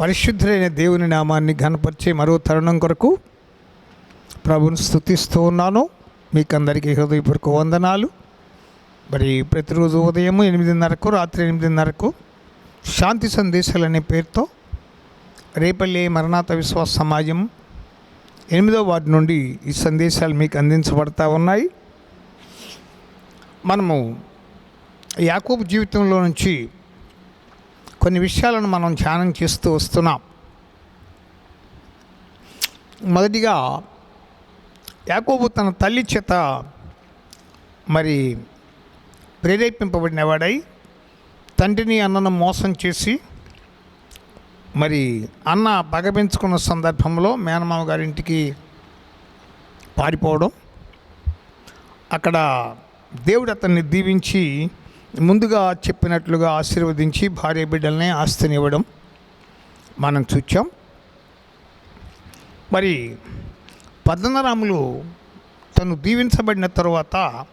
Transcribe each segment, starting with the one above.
పరిశుద్ధులైన దేవుని నామాన్ని ఘనపరిచే మరో తరుణం కొరకు ప్రభుని స్థుతిస్తూ ఉన్నాను. మీకు అందరికీ హృదయపూర్వక వందనాలు. మరి ప్రతిరోజు ఉదయం ఎనిమిదిన్నరకు రాత్రి ఎనిమిదిన్నరకు శాంతి సందేశాలు అనే పేరుతో రేపల్లి మరణాత విశ్వాస సమాజం ఎనిమిదో వార్డు నుండి ఈ సందేశాలు మీకు అందించబడతా ఉన్నాయి. మనము యాకూబ్ జీవితంలో నుంచి కొన్ని విషయాలను మనం ధ్యానం చేస్తూ వస్తున్నాం. మొదటిగా యాకోబు తన తల్లి చేత మరి ప్రేరేపింపబడినవాడై తండ్రిని అన్నను మోసం చేసి మరి అన్న పగపించుకున్న సందర్భంలో మేనమామ గారింటికి పారిపోవడం. అక్కడ దేవుడు అతన్ని దీవించి ముందుగా చెప్పినట్లుగా ఆశీర్వదించి భార్య బిడ్డల్ని ఆస్తిని ఇవ్వడం మనం చూచాం. మరి పద్మనరాములు తను దీవించబడిన తర్వాత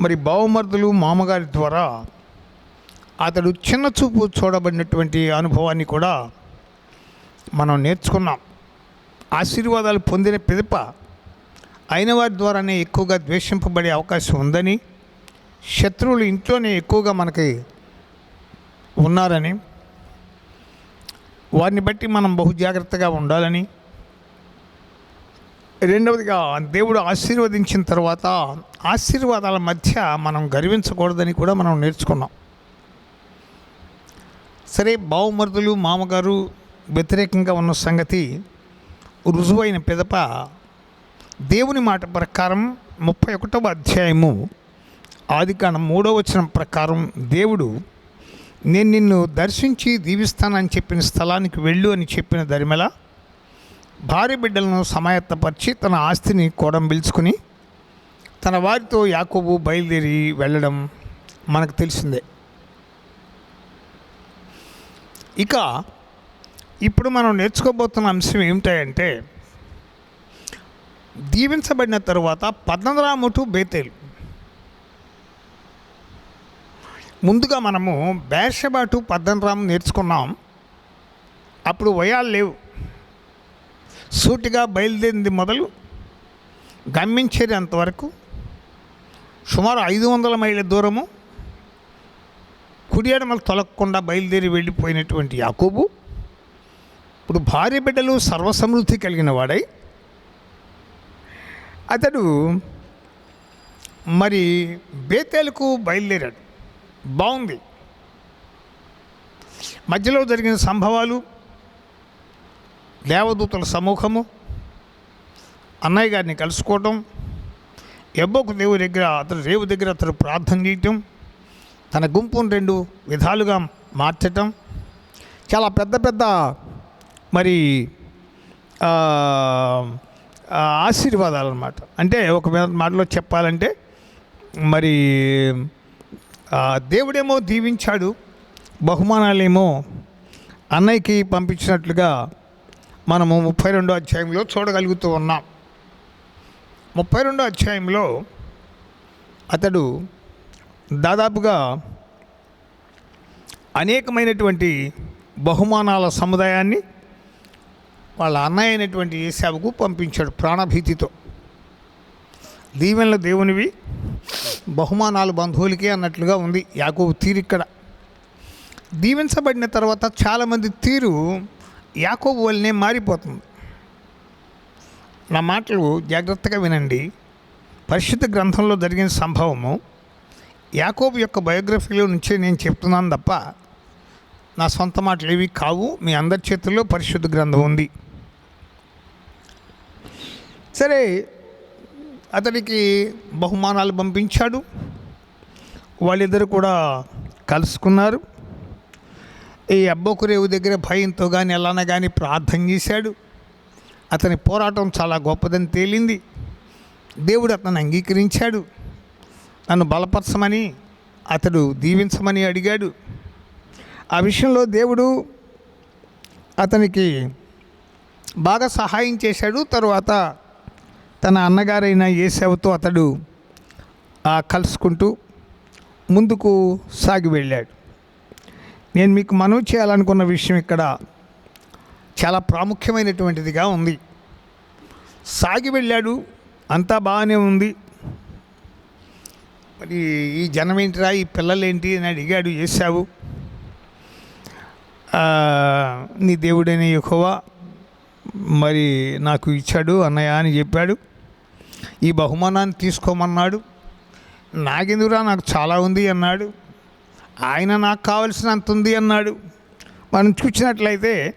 మరి బావమర్దులు మామగారి ద్వారా అతడు చిన్న చూపు చూడబడినటువంటి అనుభవాన్ని కూడా మనం నేర్చుకున్నాం. ఆశీర్వాదాలు పొందిన పిదప అయిన వారి ద్వారానే ఎక్కువగా ద్వేషింపబడే అవకాశం ఉందని శత్రువులు ఇంట్లోనే ఎక్కువగా మనకి ఉన్నారని వారిని బట్టి మనం బహు జాగ్రత్తగా ఉండాలని. రెండవదిగా దేవుడు ఆశీర్వదించిన తర్వాత ఆశీర్వాదాల మధ్య మనం గర్వించకూడదని కూడా మనం నేర్చుకున్నాం. సరే బావుమరుదులు మామగారు వ్యతిరేకంగా ఉన్న సంగతి రుజువైన పిదప దేవుని మాట ప్రకారం ముప్పై ఒకటవ అధ్యాయము ఆదికాండం మూడో వచనం ప్రకారం దేవుడు నేను నిన్ను దర్శించి దీవిస్తానని చెప్పిన స్థలానికి వెళ్ళు అని చెప్పిన దరిమెల భార్య బిడ్డలను సమాయత్తపరిచి తన ఆస్తిని కోడం పిలుచుకుని తన వారితో యాకోబు బయలుదేరి వెళ్ళడం మనకు తెలిసిందే. ఇక ఇప్పుడు మనం నేర్చుకోబోతున్న అంశం ఏమిటాయంటే దీవించబడిన తరువాత పద్మరాముటు బేతేలు. ముందుగా మనము బేర్షబాటు టు నేర్చుకున్నాం. అప్పుడు వయాలు లేవు. సూటిగా బయలుదేరింది మొదలు గమ్యం అంతవరకు సుమారు ఐదు వందల మైళ్ళ దూరము కుడియడమలు తొలగకుండా బయలుదేరి వెళ్ళిపోయినటువంటి యాకూబు ఇప్పుడు భార్య బిడ్డలు సర్వసమృద్ధి కలిగిన వాడై అతడు మరి బేతేలకు బయలుదేరాడు. బాగుంది. మధ్యలో జరిగిన సంభవాలు దేవదూతల సమూహము అన్నయ్య గారిని కలుసుకోవటం ఎబ్బోకు దేవుడి దగ్గర అతను రేవు దగ్గర అతను ప్రార్థన చేయటం తన గుంపును రెండు విధాలుగా మార్చటం చాలా పెద్ద పెద్ద మరి ఆశీర్వాదాలు అన్నమాట. అంటే ఒక మాటలో చెప్పాలంటే మరి దేవుడేమో దీవించాడు బహుమానాలేమో అన్నయ్యకి పంపించినట్లుగా మనము ముప్పై రెండో అధ్యాయంలో చూడగలుగుతూ ఉన్నాం. ముప్పై రెండో అధ్యాయంలో అతడు దాదాపుగా అనేకమైనటువంటి బహుమానాల సముదాయాన్ని వాళ్ళ అన్నయ్య అయినటువంటి ఏసావుకు పంపించాడు ప్రాణభీతితో. దీవెనలు దేవునివి బహుమానాలు బంధువులకే అన్నట్లుగా ఉంది యాకోబు ఇక్కడ. దీవించబడిన తర్వాత చాలామంది తీరు యాకోబు వల్లనే మారిపోతుంది. నా మాటలు జాగ్రత్తగా వినండి. పరిశుద్ధ గ్రంథంలో జరిగిన సంభవము యాకోబు యొక్క బయోగ్రఫీలో నుంచే నేను చెప్తున్నాను తప్ప నా సొంత మాటలు ఏవి కావు మీ అందరి చేతుల్లో పరిశుద్ధ గ్రంథం ఉంది. సరే అతనికి బహుమానాలు పంపించాడు. వాళ్ళిద్దరు కూడా కలుసుకున్నారు. ఈ అబ్బోకురేవు దగ్గర భయంతో కానీ ఎలానా కానీ ప్రార్థన చేశాడు. అతని పోరాటం చాలా గొప్పదని తేలింది. దేవుడు అతను అంగీకరించాడు. నన్ను బలపరచమని అతడు దీవించమని అడిగాడు. ఆ విషయంలో దేవుడు అతనికి బాగా సహాయం చేశాడు. తరువాత తన అన్నగారైన ఏసవతో అతడు ఆ, కలుసుకుంటూ ముందుకు సాగి వెళ్ళాడు. నేను మీకు మనవి చేయాలనుకున్న విషయం ఇక్కడ చాలా ప్రాముఖ్యమైనటువంటిదిగా ఉంది. సాగి వెళ్ళాడు అంతా బాగానే ఉంది. మరి ఈ జనం ఏంటిరా ఈ పిల్లలేంటి అని అడిగాడు చేశావు నీ దేవుడైన ఎక్కువ మరి నాకు ఇచ్చాడు అన్నయ్య అని చెప్పాడు. ఈ బహుమానాన్ని తీసుకోమన్నాడు. నాకెందుకురా నాకు చాలా ఉంది అన్నాడు. ఆయన నాకు కావలసినంత ఉంది అన్నాడు. మనం చూసినట్లయితే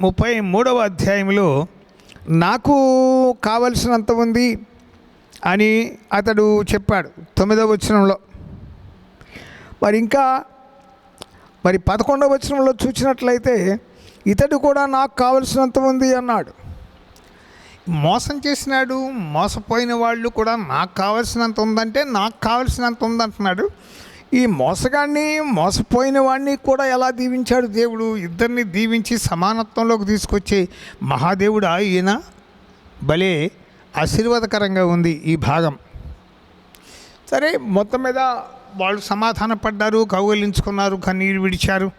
ముప్పై మూడవ అధ్యాయంలో నాకు కావలసినంత ఉంది అని అతడు చెప్పాడు తొమ్మిదవ వచనంలో. మరి ఇంకా మరి పదకొండవ వచనంలో చూసినట్లయితే ఇతడు కూడా నాకు కావలసినంత ఉంది అన్నాడు. మోసం చేసినాడు మోసపోయిన వాళ్ళు కూడా నాకు కావలసినంత ఉందంటే నాకు కావలసినంత ఉందంటున్నాడు. ఈ మోసగాన్ని మోసపోయిన వాడిని కూడా ఎలా దీవించాడు దేవుడు? ఇద్దరిని దీవించి సమానత్వంలోకి తీసుకొచ్చే మహాదేవుడా ఈయన భలే ఆశీర్వాదకరంగా ఉంది ఈ భాగం. సరే మొత్తం మీద వాళ్ళు సమాధాన పడ్డారు కౌగలించుకున్నారు కన్నీరు విడిచారు.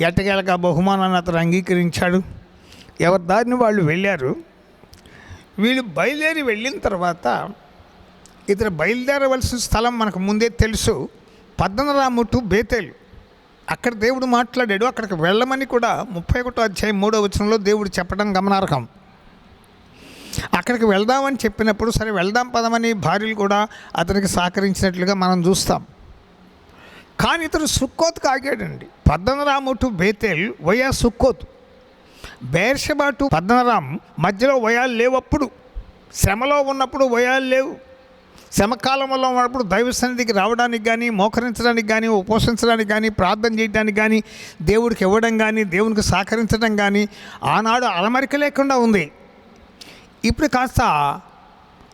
ఎట్టకేలకు బహుమానాన్ని అతను అంగీకరించాడు. ఎవరి దారిని వాళ్ళు వెళ్ళారు? వీళ్ళు బయలుదేరి వెళ్ళిన తర్వాత ఇతను బయలుదేరవలసిన స్థలం మనకు ముందే తెలుసు. Paddan Aram to Bethel. అక్కడ దేవుడు మాట్లాడాడు. అక్కడికి వెళ్ళమని కూడా ముప్పై ఒకటో అధ్యాయం మూడో వచనంలో దేవుడు చెప్పడం గమనార్హం. అక్కడికి వెళ్దామని చెప్పినప్పుడు సరే వెళ్దాం పదమని భార్యలు కూడా అతనికి సహకరించినట్లుగా మనం చూస్తాం. కానీ ఇతడు Succoth ఆగాడండి. Paddan Aram to Bethel via Succoth. Beersheba to Paddan Aram మధ్యలో వయాలు లేవప్పుడు శ్రమలో ఉన్నప్పుడు వయాలు లేవు. శ్రమకాలంలో ఉన్నప్పుడు దైవ సన్నిధికి రావడానికి కానీ మోకరించడానికి కానీ ఉపోషించడానికి కానీ ప్రార్థన చేయడానికి కానీ దేవుడికి ఇవ్వడం కానీ దేవునికి సహకరించడం కానీ ఆనాడు అలమరిక లేకుండా ఉంది. ఇప్పుడు కాస్త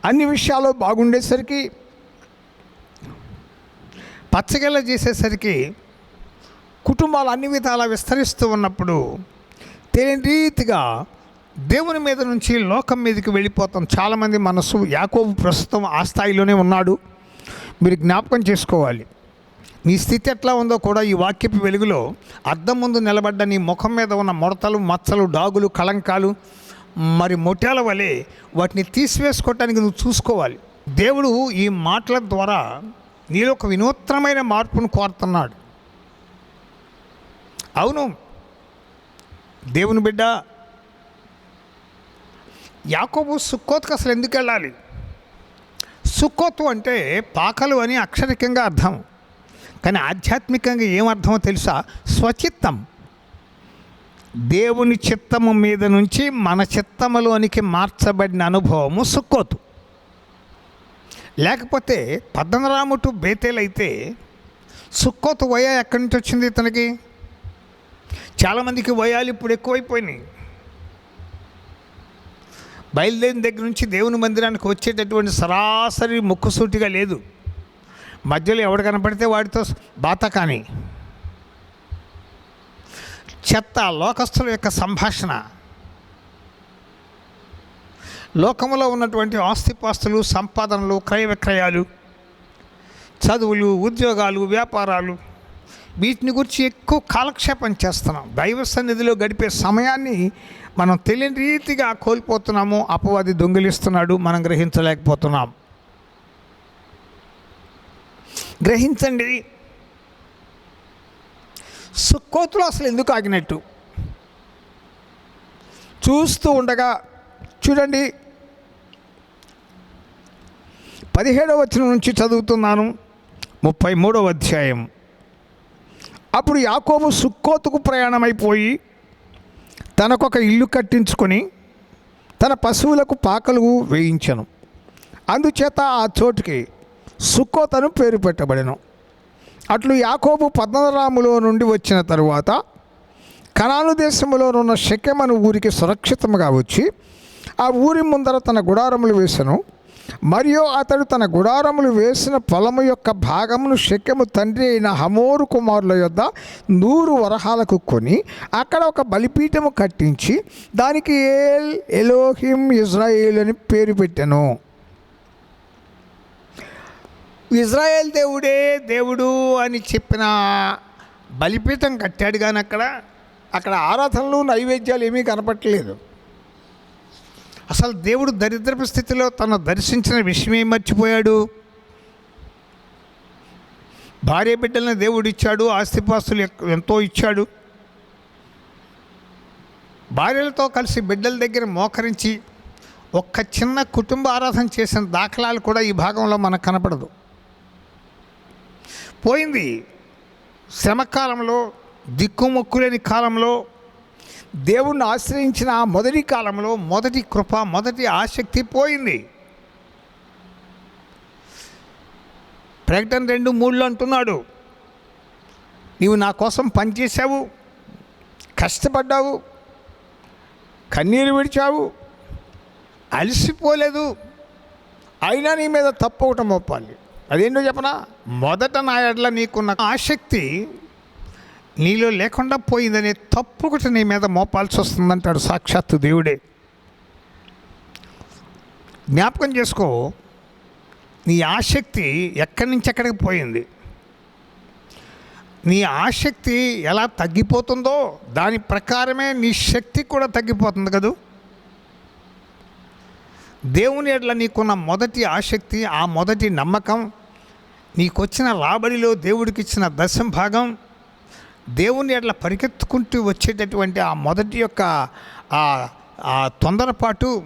అన్ని విషయాలు బాగుండేసరికి పచ్చగెల్ల చేసేసరికి కుటుంబాలు అన్ని విధాలా విస్తరిస్తూ ఉన్నప్పుడు తెలియని రీతిగా దేవుని మీద నుంచి లోకం మీదకి వెళ్ళిపోతాం. చాలామంది మనసు యాకోబు ప్రస్తుతం ఆ స్థాయిలోనే ఉన్నాడు. మీరు జ్ఞాపకం చేసుకోవాలి. నీ స్థితి ఎట్లా ఉందో కూడా ఈ వాక్యపు వెలుగులో అద్దం ముందు నిలబడ్డ నీ ముఖం మీద ఉన్న ముడతలు మచ్చలు డాగులు కళంకాలు మరి మొట్యాల వలె వాటిని తీసివేసుకోవటానికి నువ్వు చూసుకోవాలి. దేవుడు ఈ మాటల ద్వారా నీలో ఒక వినూత్నమైన మార్పును కోరుతున్నాడు. అవును దేవుని బిడ్డ యాకోబు సుక్కోత్కి అసలు ఎందుకు వెళ్ళాలి? సుక్కోతు అంటే పాకలు అని అక్షరికంగా అర్థం. కానీ ఆధ్యాత్మికంగా ఏమర్థమో తెలుసా? స్వచిత్తం. దేవుని చిత్తము మీద నుంచి మన చిత్తములోనికి మార్చబడిన అనుభవము సుక్కోతు. లేకపోతే పద్దనరాము టు బేతేలైతే సుక్కోతు వయ ఎక్కడి నుంచి వచ్చింది ఇతనికి? చాలామందికి వయాలు ఇప్పుడు ఎక్కువైపోయినాయి. బయలుదేరిన దగ్గర నుంచి దేవుని మందిరానికి వచ్చేటటువంటి సరాసరి ముక్కుసూటిగా లేదు. మధ్యలో ఎవడు కనపడితే వాడితో బాత కానీ. చెత్త లోకస్తుల యొక్క సంభాషణ. లోకంలో ఉన్నటువంటి ఆస్తిపాస్తులు సంపాదనలు క్రయ విక్రయాలు చదువులు ఉద్యోగాలు వ్యాపారాలు వీటిని గురించి ఎక్కువ కాలక్షేపం చేస్తున్నాం. దైవ సన్నిధిలో గడిపే సమయాన్ని మనం తెలియని రీతిగా కోల్పోతున్నాము అపవాది దొంగిలిస్తున్నాడు మనం గ్రహించలేకపోతున్నాం. గ్రహించండి. సుక్కోతులు అసలు ఎందుకు ఆగినట్టు? చూస్తూ ఉండగా చూడండి. పదిహేడవ వచనం నుంచి చదువుతున్నాను. ముప్పై మూడవ అధ్యాయం. అప్పుడు యాకోబు సుక్కోతుకు ప్రయాణమైపోయి తనకొక ఇల్లు కట్టించుకొని తన పశువులకు పాకలు వేయించను. అందుచేత ఆ చోటుకి సుక్కోతను పేరు పెట్టబడెను. అట్లు యాకోబు పద్మరాములో నుండి వచ్చిన తరువాత కనాను దేశంలోనున్న శకెమను ఊరికి సురక్షితంగా వచ్చి ఆ ఊరి ముందర తన గుడారములు వేసెను. మరియు అతడు తన గుడారములు వేసిన పొలము యొక్క భాగమును శక్యము తండ్రి అయిన హమోరు కుమారుల యొద్ద నూరు వరహాలకు కొని అక్కడ ఒక బలిపీఠము కట్టించి దానికి ఏల్ ఎలోహిం ఇజ్రాయేల్ అని పేరు పెట్టాను. ఇజ్రాయేల్ దేవుడే దేవుడు అని చెప్పిన బలిపీఠం కట్టాడు కానీ అక్కడ అక్కడ ఆరాధనలు నైవేద్యాలు ఏమీ కనపట్టలేదు అసలు దేవుడు దరిద్రపు స్థితిలో తను దర్శించిన విషయమే మర్చిపోయాడు? భార్య బిడ్డలను దేవుడు ఇచ్చాడు ఆస్తిపాస్తులు ఎంతో ఇచ్చాడు. భార్యలతో కలిసి బిడ్డల దగ్గర మోకరించి ఒక్క చిన్న కుటుంబ ఆరాధన చేసిన దాఖలాలు కూడా ఈ భాగంలో మనకు కనపడదు. పోయింది శ్రమకాలంలో దిక్కుమొక్కులేని కాలంలో దేవుణ్ణి ఆశ్రయించిన మొదటి కాలంలో మొదటి కృప మొదటి ఆసక్తి పోయింది. ప్రకటన రెండు మూడులో అంటున్నాడు నీవు నా కోసం పనిచేశావు కష్టపడ్డావు కన్నీరు విడిచావు అలసిపోలేదు అయినా నీ మీద తప్పు ఒకటి మోపాలి. అదేంటో చెప్పనా? మొదట నా ఎడల నీకున్న ఆసక్తి నీలో లేకుండా పోయిందనే తప్పు ఒకటి నీ మీద మోపాల్సి వస్తుందంటాడు సాక్షాత్తు దేవుడే. జ్ఞాపకం చేసుకో నీ ఆసక్తి ఎక్కడి నుంచి ఎక్కడికి పోయింది? నీ ఆసక్తి ఎలా తగ్గిపోతుందో దాని ప్రకారమే నీ శక్తి కూడా తగ్గిపోతుంది కదూ? దేవుని ఎడ్ల నీకున్న మొదటి ఆసక్తి ఆ మొదటి నమ్మకం నీకొచ్చిన రాబడిలో దేవుడికి ఇచ్చిన దశం భాగం దేవుని అట్లా పరిగెత్తుకుంటూ వచ్చేటటువంటి ఆ మొదటి యొక్క ఆ ఆ తొందరపాటు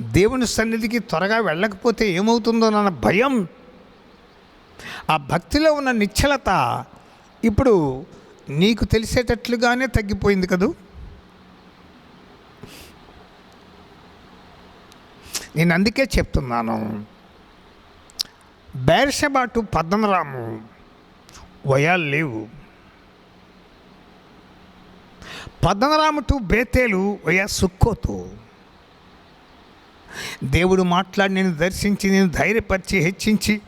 దేవుని సన్నిధికి త్వరగా వెళ్ళకపోతే ఏమవుతుందోనన్న భయం. ఆ భక్తిలో ఉన్న నిశ్చలత ఇప్పుడు నీకు తెలిసేటట్లుగానే తగ్గిపోయింది కదూ? నేను అందుకే చెప్తున్నాను. బేర్షబాటు పద్మరాము వయాలు లేవు. Paddan Aram to Bethel via Succoth. దేవుడు మాట్లాడి నేను దర్శించి నేను ధైర్యపరిచి హెచ్చించి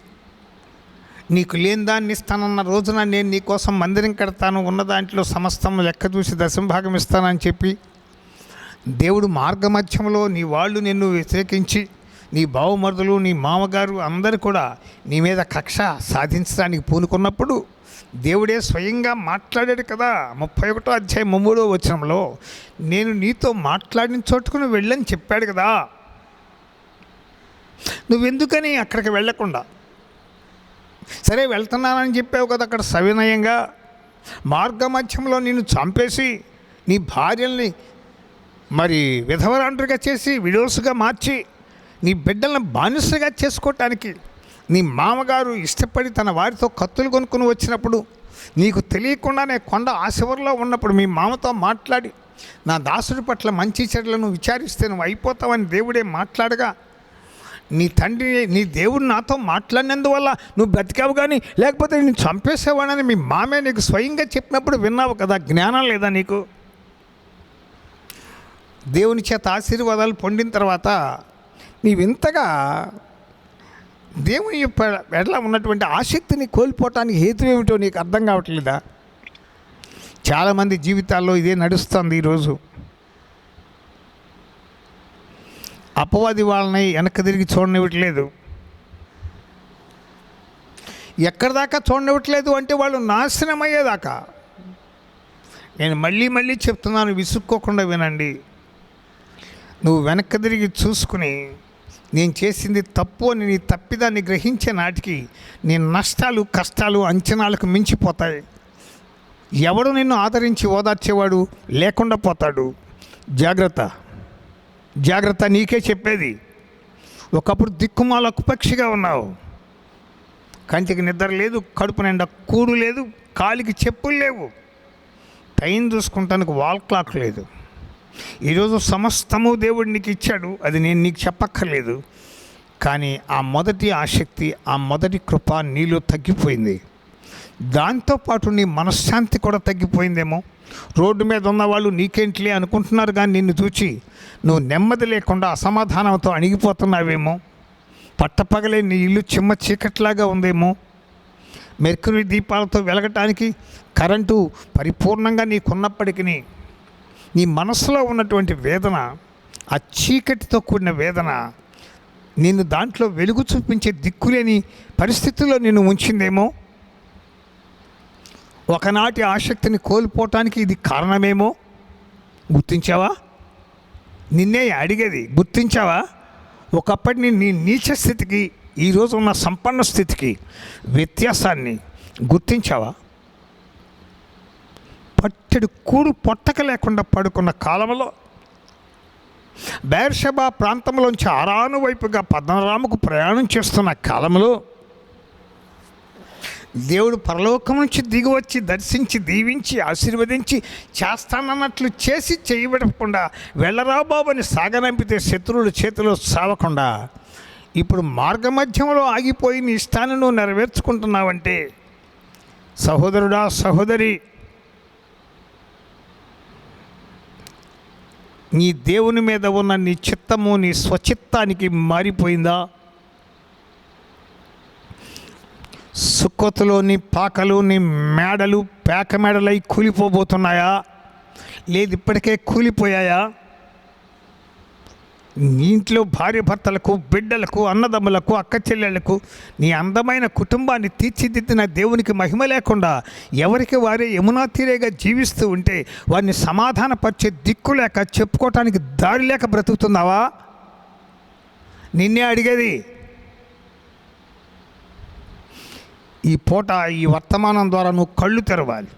నీకు లేని దాన్ని ఇస్తానన్న రోజున నేను నీకోసం మందిరం కడతాను ఉన్న దాంట్లో సమస్తం లెక్క చూసి దశంభాగం ఇస్తానని చెప్పి దేవుడు మార్గమధ్యంలో నీ వాళ్ళు నిన్ను వ్యతిరేకించి నీ బావమరుదులు నీ మామగారు అందరు కూడా నీ మీద కక్ష సాధించడానికి పూనుకున్నప్పుడు దేవుడే స్వయంగా మాట్లాడాడు కదా. ముప్పై ఒకటో అధ్యాయం మూడో వచనంలో నేను నీతో మాట్లాడిన చోటుకు నువ్వు వెళ్ళని చెప్పాడు కదా. నువ్వెందుకని అక్కడికి వెళ్ళకుండా? సరే వెళ్తున్నానని చెప్పావు కదా అక్కడ సవినయంగా. మార్గమధ్యంలో నిన్ను చంపేసి నీ భార్యల్ని మరి విధవరాండ్రుగా చేసి విడోసుగా మార్చి నీ బిడ్డలను బానిసగా చేసుకోవటానికి నీ మామగారు ఇష్టపడి తన వారితో కత్తులు కొనుక్కుని వచ్చినప్పుడు నీకు తెలియకుండానే కొండ ఆశవర్లో ఉన్నప్పుడు మీ మామతో మాట్లాడి నా దాసుడి పట్ల మంచి చెడులను విచారిస్తే నువ్వు అయిపోతావని దేవుడే మాట్లాడగా నీ తండ్రి నీ దేవుడు నాతో మాట్లాడినందువల్ల నువ్వు బ్రతికావు కానీ లేకపోతే నేను చంపేసేవాడని మీ మామే నీకు స్వయంగా చెప్పినప్పుడు విన్నావు కదా జ్ఞానం లేదా నీకు? దేవుని చేత ఆశీర్వాదాలు పొందిన తర్వాత నీవింతగా దేవుని ఎడల ఎట్లా ఉన్నటువంటి ఆసక్తిని కోల్పోవటానికి హేతు ఏమిటో నీకు అర్థం కావట్లేదా? చాలామంది జీవితాల్లో ఇదే నడుస్తుంది ఈరోజు. అపవాది వాళ్ళని వెనక్కి తిరిగి చూడనివ్వట్లేదు. ఎక్కడి దాకా చూడనివ్వట్లేదు అంటే వాళ్ళు నాశనం అయ్యేదాకా నేను మళ్ళీ మళ్ళీ చెప్తున్నాను విసుక్కోకుండా వినండి. నువ్వు వెనక్కి తిరిగి చూసుకుని నేను చేసింది తప్పు అని నీ తప్పిదాన్ని గ్రహించే నాటికి నీ నష్టాలు కష్టాలు అంచనాలకు మించిపోతాయి. ఎవడు నిన్ను ఆదరించి ఓదార్చేవాడు లేకుండా పోతాడు. జాగ్రత్త. జాగ్రత్త నీకే చెప్పేది. ఒకప్పుడు దిక్కుమాల కుపక్షిగా ఉన్నావు. కంటికి నిద్ర లేదు కడుపు నిండా కూడు లేదు కాలికి చెప్పులు లేవు. టైం చూసుకుంటానికి వాల్ క్లాక్ లేదు. ఈరోజు సమస్తము దేవుడు నీకు ఇచ్చాడు. అది నేను నీకు చెప్పక్కర్లేదు. కానీ ఆ మొదటి ఆసక్తి ఆ మొదటి కృప నీలో తగ్గిపోయింది. దాంతోపాటు నీ మనశ్శాంతి కూడా తగ్గిపోయిందేమో. రోడ్డు మీద ఉన్నవాళ్ళు నీకేంటిలే అనుకుంటున్నారు కానీ నిన్ను చూచి నువ్వు నెమ్మది లేకుండా అసమాధానంతో అణిగిపోతున్నావేమో. పట్టపగలే నీ ఇల్లు చిమ్మ చీకట్లాగా ఉందేమో. మెర్కురీ దీపాలతో వెలగటానికి కరెంటు పరిపూర్ణంగా నీకున్నప్పటికీ నీ మనసులో ఉన్నటువంటి వేదన ఆ చీకటితో కూడిన వేదన నేను దాంట్లో వెలుగు చూపించే దిక్కులేని పరిస్థితుల్లో నిన్ను ఉంచిందేమో? ఒకనాటి ఆసక్తిని కోల్పోవటానికి ఇది కారణమేమో? గుర్తించావా? నిన్నే అడిగేది గుర్తించావా? ఒకప్పటి నీ నీచ స్థితికి ఈరోజు ఉన్న సంపన్న స్థితికి వ్యత్యాసాన్ని గుర్తించావా? పట్టెడు కూడు పొట్టక లేకుండా పడుకున్న కాలంలో బేర్షబా ప్రాంతంలోంచి ఆరాను వైపుగా పద్మరాముకు ప్రయాణం చేస్తున్న కాలంలో దేవుడు పరలోకం నుంచి దిగి వచ్చి దర్శించి దీవించి ఆశీర్వదించి చేస్తానన్నట్లు చేసి చేయబడకుండా వెళ్ళరా బాబుని సాగనంపితే శత్రువుల చేతిలో సావకుండా ఇప్పుడు మార్గమధ్యంలో ఆగిపోయి నీ ఇష్టాన్ని నువ్వు నెరవేర్చుకుంటున్నావంటే సహోదరుడా సహోదరి నీ దేవుని మీద ఉన్న నీ చిత్తము నీ స్వచిత్తానికి మారిపోయిందా? సుక్కతులోని పాకలు నీ మేడలు పేక మేడలై కూలిపోబోతున్నాయా? లేదు ఇప్పటికే కూలిపోయాయా? నీ ఇంట్లో భార్య భర్తలకు బిడ్డలకు అన్నదమ్ములకు అక్క చెల్లెళ్ళకు నీ అందమైన కుటుంబాన్ని తీర్చిదిద్దిన దేవునికి మహిమ లేకుండా ఎవరికి వారే యమునా తీరేగా జీవిస్తూ ఉంటే వారిని సమాధానపరిచే దిక్కు లేక చెప్పుకోవటానికి దారి లేక బ్రతుకుతున్నావా? నిన్నే అడిగేది. ఈ పూట ఈ వర్తమానం ద్వారా నువ్వు కళ్ళు తెరవాలి.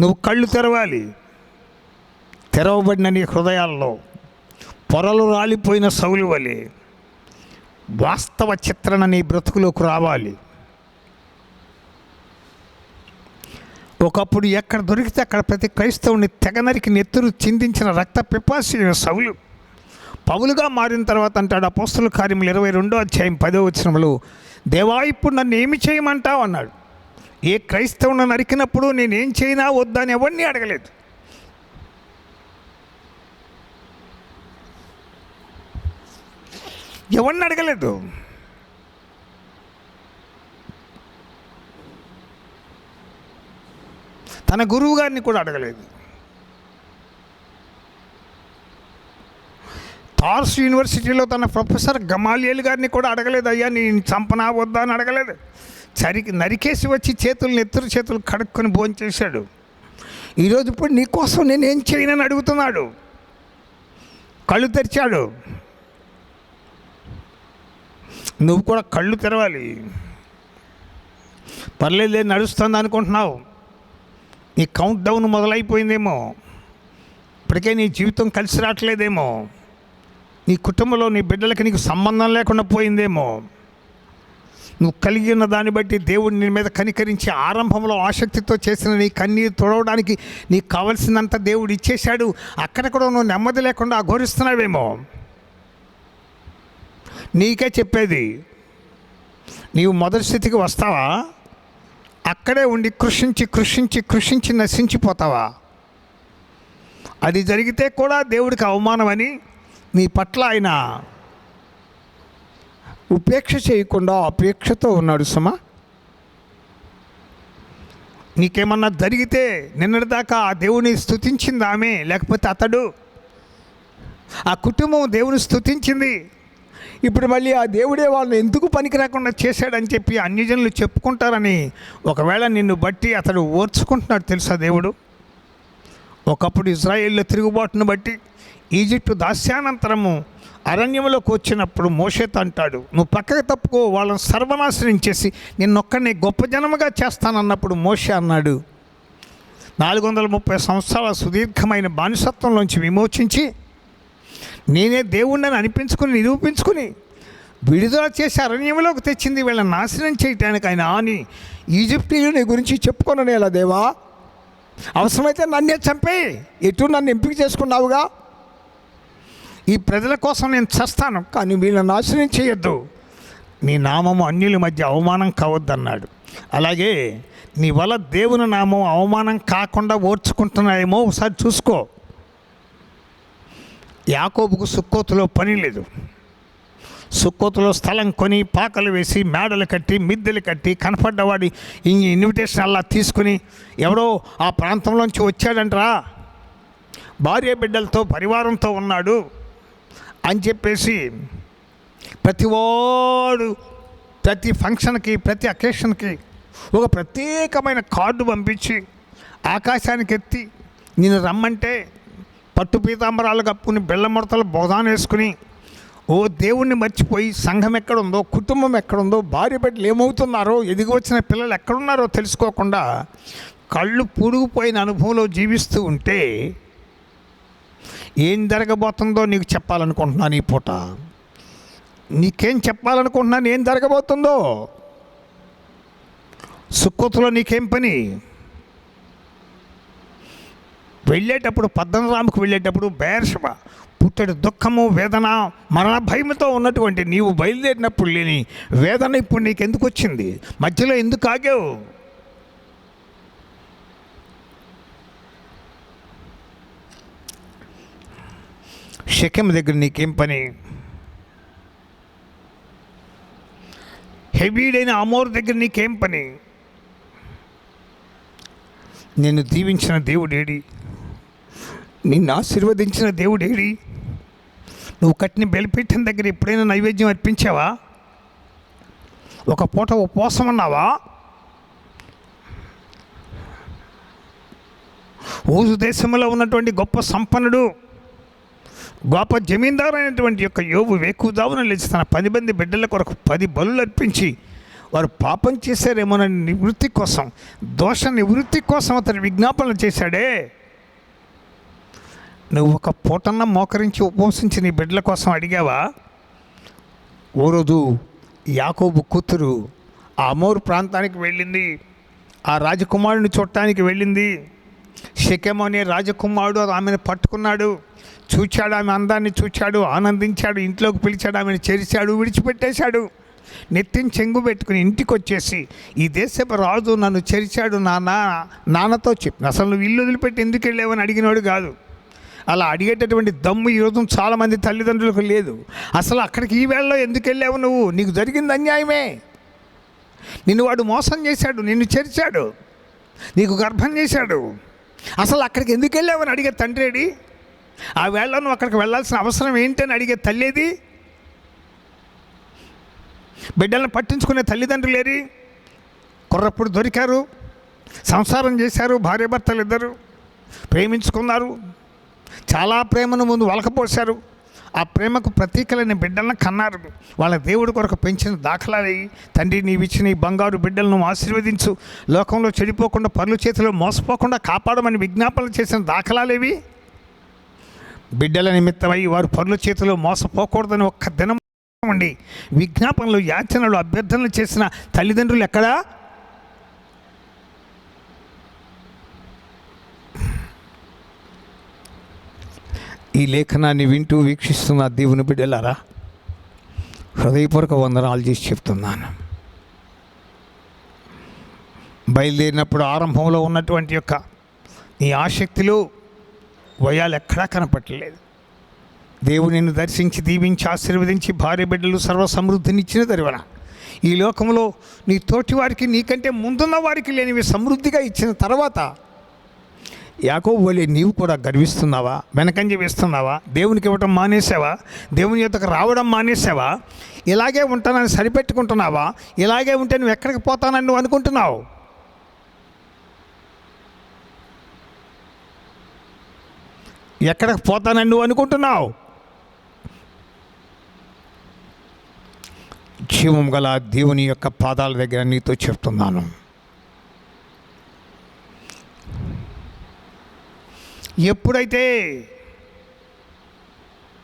నువ్వు కళ్ళు తెరవాలి. తెరవబడిన నీ హృదయాల్లో పొరలు రాలిపోయిన సౌలు వలె వాస్తవ చిత్రణ నీ బ్రతుకులోకి రావాలి. ఒకప్పుడు ఎక్కడ దొరికితే అక్కడ ప్రతి క్రైస్తవుని తెగనరికి నెత్తురు చిందించిన రక్త పిపాసిన సౌలు. పౌలుగా మారిన తర్వాత అంటాడు అపోస్తుల కార్యములు ఇరవై రెండో అధ్యాయం పదో వచనంలో దేవా ఇప్పుడు నన్ను ఏమి చేయమంటావు? అన్నాడు. ఏ క్రైస్తవుని నరికినప్పుడు నేనేం చేయనా వద్దా? అని ఎవరిని అడగలేదు. ఎవరిని అడగలేదు? తన గురువు గారిని కూడా అడగలేదు. టార్స్ యూనివర్సిటీలో తన ప్రొఫెసర్ గమాలియల్ గారిని కూడా అడగలేదు. అయ్యా నేను చంపనా వద్దా అని అడగలేదు. చరి నరికేసి వచ్చి చేతులు నెత్తురు చేతులు కడుక్కొని భోంచేశాడు ఈరోజు ఇప్పుడు నీకోసం నేను ఏం చేయనని అడుగుతున్నాడు? కళ్ళు తెరిచాడు. నువ్వు కూడా కళ్ళు తెరవాలి. పర్లేదు నడుస్తుంది అనుకుంటున్నావు. నీ కౌంట్ డౌన్ మొదలైపోయిందేమో. ఇప్పటికే నీ జీవితం కలిసి రావట్లేదేమో. నీ కుటుంబంలో నీ బిడ్డలకి నీకు సంబంధం లేకుండా పోయిందేమో. నువ్వు కలిగి ఉన్న దాన్ని బట్టి దేవుడు నీ మీద కనికరించి ఆరంభంలో ఆసక్తితో చేసిన నీ కన్నీరు తొడవడానికి నీకు కావలసినంత దేవుడు ఇచ్చేశాడు. అక్కడ కూడా నువ్వు నెమ్మది లేకుండా అఘోరిస్తున్నావేమో. నీకే చెప్పేది. నీవు మొదటి స్థితికి వస్తావా? అక్కడే ఉండి కృషించి కృషించి కృషించి నశించిపోతావా? అది జరిగితే కూడా దేవుడికి అవమానమని నీ పట్ల ఆయన ఉపేక్ష చేయకుండా అపేక్షతో ఉన్నాడు సుమా. నీకేమన్నా జరిగితే నిన్నటిదాకా ఆ దేవుని స్థుతించింది ఆమె లేకపోతే అతడు? ఆ కుటుంబం దేవుని స్థుతించింది ఇప్పుడు మళ్ళీ ఆ దేవుడే వాళ్ళని ఎందుకు పనికి రాకుండా చేశాడని చెప్పి అన్యజనులు చెప్పుకుంటారని ఒకవేళ నిన్ను బట్టి అతడు ఓర్చుకుంటున్నాడు తెలుసా దేవుడు? ఒకప్పుడు ఇజ్రాయేల్లో తిరుగుబాటును బట్టి ఈజిప్టు దాస్యానంతరము అరణ్యంలోకి వచ్చినప్పుడు మోషేత అంటాడు నువ్వు పక్కకు తప్పుకో వాళ్ళని సర్వనాశనం చేసి నిన్నొక్కడిని గొప్ప జనముగా చేస్తానన్నప్పుడు మోషే అన్నాడు. నాలుగు వందల ముప్పై సంవత్సరాల సుదీర్ఘమైన బానిసత్వంలోంచి విమోచించి నేనే దేవుణ్ణని అనిపించుకుని నిరూపించుకుని విడుదల చేసి అరణ్యంలోకి తెచ్చింది వీళ్ళని నాశనం చేయటానికి ఆయన అని ఈజిప్టీయుని గురించి చెప్పుకున్నాను ఎలా దేవా. అవసరమైతే నన్నే చంపే. ఎటు నన్ను ఎంపిక చేసుకున్నావుగా? ఈ ప్రజల కోసం నేను చస్తాను కానీ వీళ్ళని నాశనం చేయొద్దు. నీ నామము అన్యుల మధ్య అవమానం కావద్దన్నాడు. అలాగే నీ వల్ల దేవుని నామం అవమానం కాకుండా ఓర్చుకుంటున్నాయేమో ఒకసారి చూసుకో. యాకోబుకు సుక్కోతులో పని లేదు. సుక్కోతులో స్థలం కొని పాకలు వేసి మేడలు కట్టి మిద్దెలు కట్టి కనపడ్డవాడి ఈ ఇన్విటేషన్ అలా తీసుకుని ఎవడో ఆ ప్రాంతంలోంచి వచ్చాడంటరా. భార్య బిడ్డలతో పరివారంతో ఉన్నాడు అని చెప్పేసి ప్రతివాడు ప్రతి ఫంక్షన్కి ప్రతి అకేషన్కి ఒక ప్రత్యేకమైన కార్డు పంపించి ఆకాశానికి ఎత్తి నేను రమ్మంటే పట్టు పీతాంబరాలు కప్పుకుని బెల్లముడతలు బోధాన వేసుకుని ఓ దేవుణ్ణి మర్చిపోయి సంఘం ఎక్కడుందో కుటుంబం ఎక్కడుందో భార్య బిడ్డలు ఏమవుతున్నారో ఎదిగి వచ్చిన పిల్లలు ఎక్కడున్నారో తెలుసుకోకుండా కళ్ళు పురుగుపోయిన అనుభవంలో జీవిస్తూ ఉంటే ఏం జరగబోతుందో నీకు చెప్పాలనుకుంటున్నాను ఈ పూట. నీకేం చెప్పాలనుకుంటున్నాను ఏం జరగబోతుందో. సుక్కతులో నీకేం పని? వెళ్ళేటప్పుడు పద్దనరాముకు వెళ్ళేటప్పుడు బేర్షమ పుట్టడి దుఃఖము వేదన మరణ భయంతో ఉన్నటువంటి నీవు బయలుదేరినప్పుడు లేని వేదన ఇప్పుడు నీకు ఎందుకు వచ్చింది? మధ్యలో ఎందుకు ఆగావు? శకం దగ్గర నీకేం పని? హెవీడైన అమోర్ దగ్గర నీకేం పని? నేను దీవించిన దేవుడేడి? నిన్ను ఆశీర్వదించిన దేవుడేడి నువ్వు కట్టిన బలిపీఠం దగ్గర ఎప్పుడైనా నైవేద్యం అర్పించావా? ఒక పూట ఉపవాసం అన్నావా? ఊజు దేశంలో ఉన్నటువంటి గొప్ప సంపన్నుడు గొప్ప జమీందారు అయినటువంటి యొక్క యోగు వేకుదావున లేచి తన పది మంది బిడ్డల కొరకు పది బలులు అర్పించి వారు పాపం చేశారేమోనని నివృత్తి కోసం దోష నివృత్తి కోసం అతను విజ్ఞాపనలు చేశాడే. నువ్వు ఒక పూటన్న మోకరించి ఉపవసించి నీ బిడ్డల కోసం అడిగావా? ఓ రోజు యాకోబు కూతురు ఆ అమోరు ప్రాంతానికి వెళ్ళింది. ఆ రాజకుమారుని చూడటానికి వెళ్ళింది. షకెము అనే రాజకుమారుడు ఆమెను పట్టుకున్నాడు. చూచాడు ఆమె అందాన్ని చూచాడు ఆనందించాడు ఇంట్లోకి పిలిచాడు ఆమెను చేర్చాడు విడిచిపెట్టేశాడు. నెత్తిని చెంగు పెట్టుకుని ఇంటికి వచ్చేసి ఈ దేశపు రాజు నన్ను చేర్చాడు నాన్న నాన్నతో చెప్పి. అసలు నువ్వు ఇల్లు వదిలిపెట్టి ఎందుకు వెళ్ళావని అడిగినాడు కాదు. అలా అడిగేటటువంటి దమ్ము ఈరోజు చాలామంది తల్లిదండ్రులకు లేదు. అసలు అక్కడికి ఈ వేళలో ఎందుకు వెళ్ళావు నువ్వు? నీకు జరిగింది అన్యాయమే. నిన్ను వాడు మోసం చేశాడు నిన్ను చేర్చాడు నీకు గర్భం చేశాడు. అసలు అక్కడికి ఎందుకు వెళ్ళావని అడిగే తండ్రేడి ఆ వేళ నువ్వు అక్కడికి వెళ్ళాల్సిన అవసరం ఏంటని అడిగే తల్లేది బిడ్డలను పట్టించుకునే తల్లిదండ్రులేరి కుర్రప్పుడు దొరికారు సంసారం చేశారు భార్యాభర్తలు ఇద్దరు ప్రేమించుకున్నారు చాలా ప్రేమను ముందు వలకపోశారు ఆ ప్రేమకు ప్రతీకలైన బిడ్డలను కన్నారు. వాళ్ళ దేవుడి కొరకు పెంచిన దాఖలాలు తండ్రి నీవిచ్చిన ఈ బంగారు బిడ్డలను ఆశీర్వదించు. లోకంలో చెడిపోకుండా పనుల చేతిలో మోసపోకుండా కాపాడమని విజ్ఞాపనలు చేసిన దాఖలాలేవి? బిడ్డల నిమిత్తమై వారు పనుల చేతిలో మోసపోకూడదని ఒక్క దినం ఉండి విజ్ఞాపనలు యాచనలు అభ్యర్థనలు చేసిన తల్లిదండ్రులు ఎక్కడా? ఈ లేఖనాన్ని వింటూ వీక్షిస్తున్న దేవుని బిడ్డలారా హృదయపూర్వక వందనాలు చేసి చెప్తున్నాను. బయలుదేరినప్పుడు ఆరంభంలో ఉన్నటువంటి యొక్క నీ ఆసక్తిలో వయాలు ఎక్కడా కనపట్టలేదు దేవుడు నిన్ను దర్శించి దీవించి ఆశీర్వదించి భార్య బిడ్డలు సర్వ సమృద్ధినిచ్చిన దరివన. ఈ లోకంలో నీ తోటి వారికి నీకంటే ముందున్న వారికి లేనివి సమృద్ధిగా ఇచ్చిన తర్వాత యాకోబు వలె నీవు కూడా గర్విస్తున్నావా? వెనకంజ వేస్తున్నావా? దేవునికి ఇవ్వటం మానేసావా దేవుని యొక్కకు రావడం మానేసావా ఇలాగే ఉంటానని సరిపెట్టుకుంటున్నావా? ఇలాగే ఉంటే నువ్వు ఎక్కడికి పోతానని నువ్వు అనుకుంటున్నావు? ఎక్కడికి పోతానని నువ్వు అనుకుంటున్నావు? జీవం గల దేవుని యొక్క పాదాల దగ్గర నీతో చెప్తున్నాను. ఎప్పుడైతే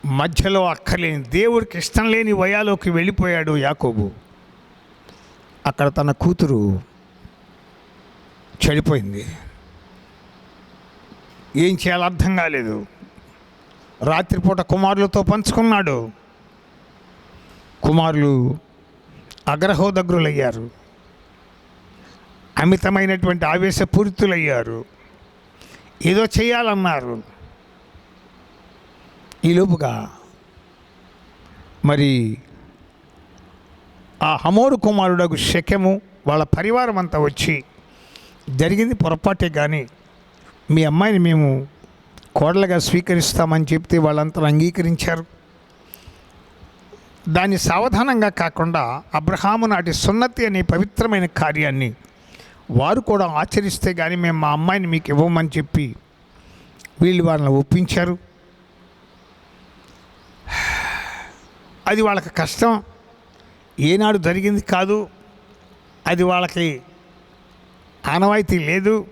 మధ్యలో అక్కర్లేని దేవుడికి ఇష్టం లేని వయాలోకి వెళ్ళిపోయాడు యాకోబు అక్కడ తన కూతురు చెడిపోయింది ఏం చేయాలో అర్థం కాలేదు. రాత్రిపూట కుమారులతో పంచుకున్నాడు. కుమారులు అగ్రహోదగ్రులయ్యారు. అమితమైనటువంటి ఆవేశపూరితులయ్యారు. ఏదో చేయాలన్నారు. ఈలోపుగా మరి ఆ హమోరు కుమారుడకు శక్యము వాళ్ళ పరివారం అంతా వచ్చి జరిగింది పొరపాటే కానీ మీ అమ్మాయిని మేము కోడలుగా స్వీకరిస్తామని చెప్తే వాళ్ళంతా అంగీకరించారు. దాన్ని సావధానంగా కాకుండా అబ్రహాము నాటి సున్నతి అనే పవిత్రమైన కార్యాన్ని వారు కూడా ఆచరిస్తే కానీ మేము మా అమ్మాయిని మీకు ఇవ్వమని చెప్పి వీళ్ళు వాళ్ళని ఒప్పించారు. అది వాళ్ళకి కష్టం. ఏనాడు జరిగింది కాదు. అది వాళ్ళకి ఆనవాయితీ లేదు.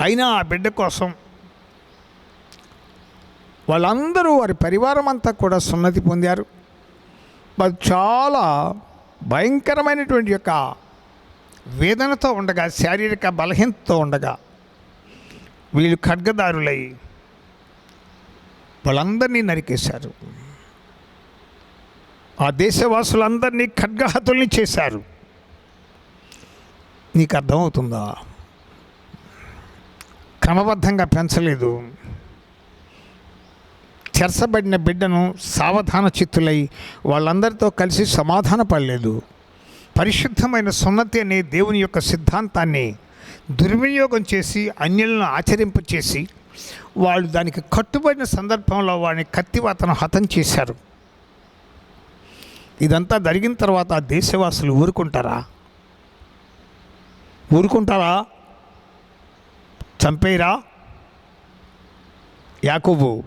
అయినా ఆ బిడ్డ కోసం వాళ్ళందరూ వారి పరివారం అంతా కూడా సున్నతి పొందారు. వారు చాలా భయంకరమైనటువంటి యొక్క వేదనతో ఉండగా శారీరక బలహీనతతో ఉండగా వీళ్ళు ఖడ్గదారులై వాళ్ళందరినీ నరికేశారు. ఆ దేశవాసులందరినీ ఖడ్గహతుల్ని చేశారు. నీకు అర్థమవుతుందా? క్రమబద్ధంగా పెంచలేదు. చెరసబడిన బిడ్డను సావధాన చిత్తులై వాళ్ళందరితో కలిసి సమాధాన పడలేదు పరిశుద్ధమైన సున్నతి అనే దేవుని యొక్క సిద్ధాంతాన్ని దుర్వినియోగం చేసి అన్యులను ఆచరింపచేసి వాళ్ళు దానికి కట్టుబడిన సందర్భంలో వాడిని కత్తివాతను హతం చేశారు. ఇదంతా జరిగిన తర్వాత ఆ దేశవాసులు ఊరుకుంటారా? ఊరుకుంటారా? చంపేరా యాకోబు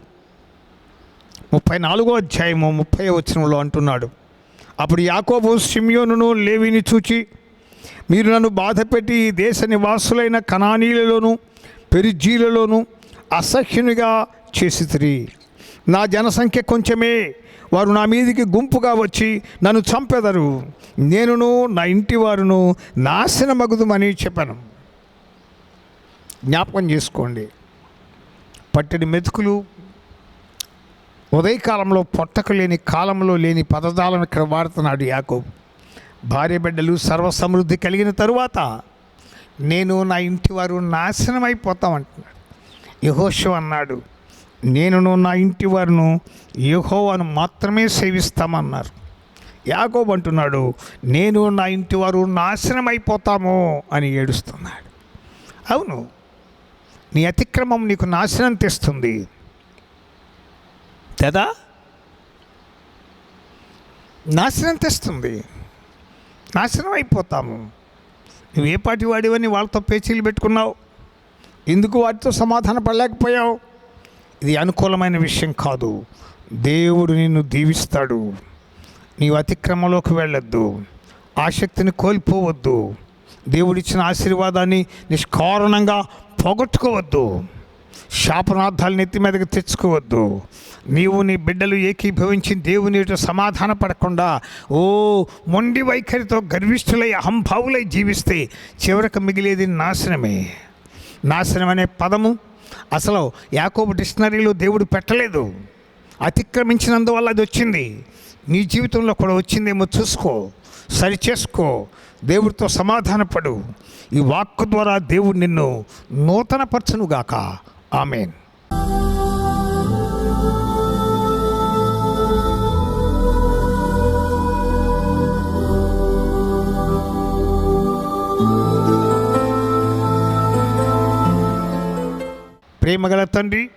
ముప్పై నాలుగో అధ్యాయము ముప్పై వచనంలో అంటున్నాడు. అప్పుడు యాకోబు సిమియోనును లేవిని చూచి మీరు నన్ను బాధపెట్టి ఈ దేశ నివాసులైన కణానీలలోను పెరిజీలలోను అసహ్యునిగా చేసితిరి. నా జనసంఖ్య కొంచెమే. వారు నా మీదికి గుంపుగా వచ్చి నన్ను చంపెదరు. నేనును నా ఇంటి వారును నాశనమగుదుమని చెప్పాను. జ్ఞాపకం చేసుకోండి. పట్టడి మెతుకులు ఉదయకాలంలో పొట్టకు లేని కాలంలో లేని పదజాలం ఇక్కడ వాడుతున్నాడు యాకోబు. భార్య బిడ్డలు సర్వసమృద్ధి కలిగిన తరువాత నేను నా ఇంటి వారు నాశనం అయిపోతామంటున్నాడు యహోషు అన్నాడు నేనును నా ఇంటి వారును యహోవాను మాత్రమే సేవిస్తామన్నారు. యాకోబు అంటున్నాడు నేను నా ఇంటి వారు నాశనం అయిపోతాము అని ఏడుస్తున్నాడు. అవును నీ అతిక్రమం నీకు నాశనం తెస్తుంది. తెదా? నాశనం తెస్తుంది. నాశనం అయిపోతాము. నువ్వు ఏ పాటి వాడివని వాళ్ళతో పేచీలు పెట్టుకున్నావు? ఎందుకు వాటితో సమాధాన పడలేకపోయావు? ఇది అనుకూలమైన విషయం కాదు. దేవుడు నిన్ను దీవిస్తాడు. నీవు అతిక్రమంలోకి వెళ్ళొద్దు. ఆసక్తిని కోల్పోవద్దు. దేవుడిచ్చిన ఆశీర్వాదాన్ని నిష్కారణంగా పోగొట్టుకోవద్దు. శాపనార్థాలు నెత్తి మీదకి తెచ్చుకోవద్దు. నీవు నీ బిడ్డలు ఏకీభవించి దేవుని సమాధాన పడకుండా ఓ మొండి వైఖరితో గర్విష్ఠులై అహంభావులై జీవిస్తే చివరికి మిగిలేది నాశనమే. నాశనం అనే పదము అసలు యాకోబు డిక్షనరీలో దేవుడు పెట్టలేదు. అతిక్రమించినందువల్ల అది వచ్చింది. నీ జీవితంలో కూడా వచ్చిందేమో చూసుకో సరి చేసుకో దేవుడితో సమాధానపడు ఈ వాక్కు ద్వారా దేవుడు నిన్ను నూతనపరచునుగాక. ఆమెన్. ప్రేమగల తండ్రి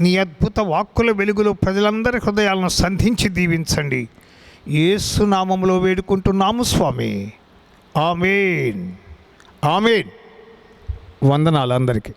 నీ అద్భుత వాక్కుల వెలుగులో ప్రజలందరి హృదయాలను సంధించి దీవించండి. ఏసు నామంలో వేడుకుంటున్నాము స్వామి. ఆమెన్. ఆమెన్. వందనాలు అందరికీ.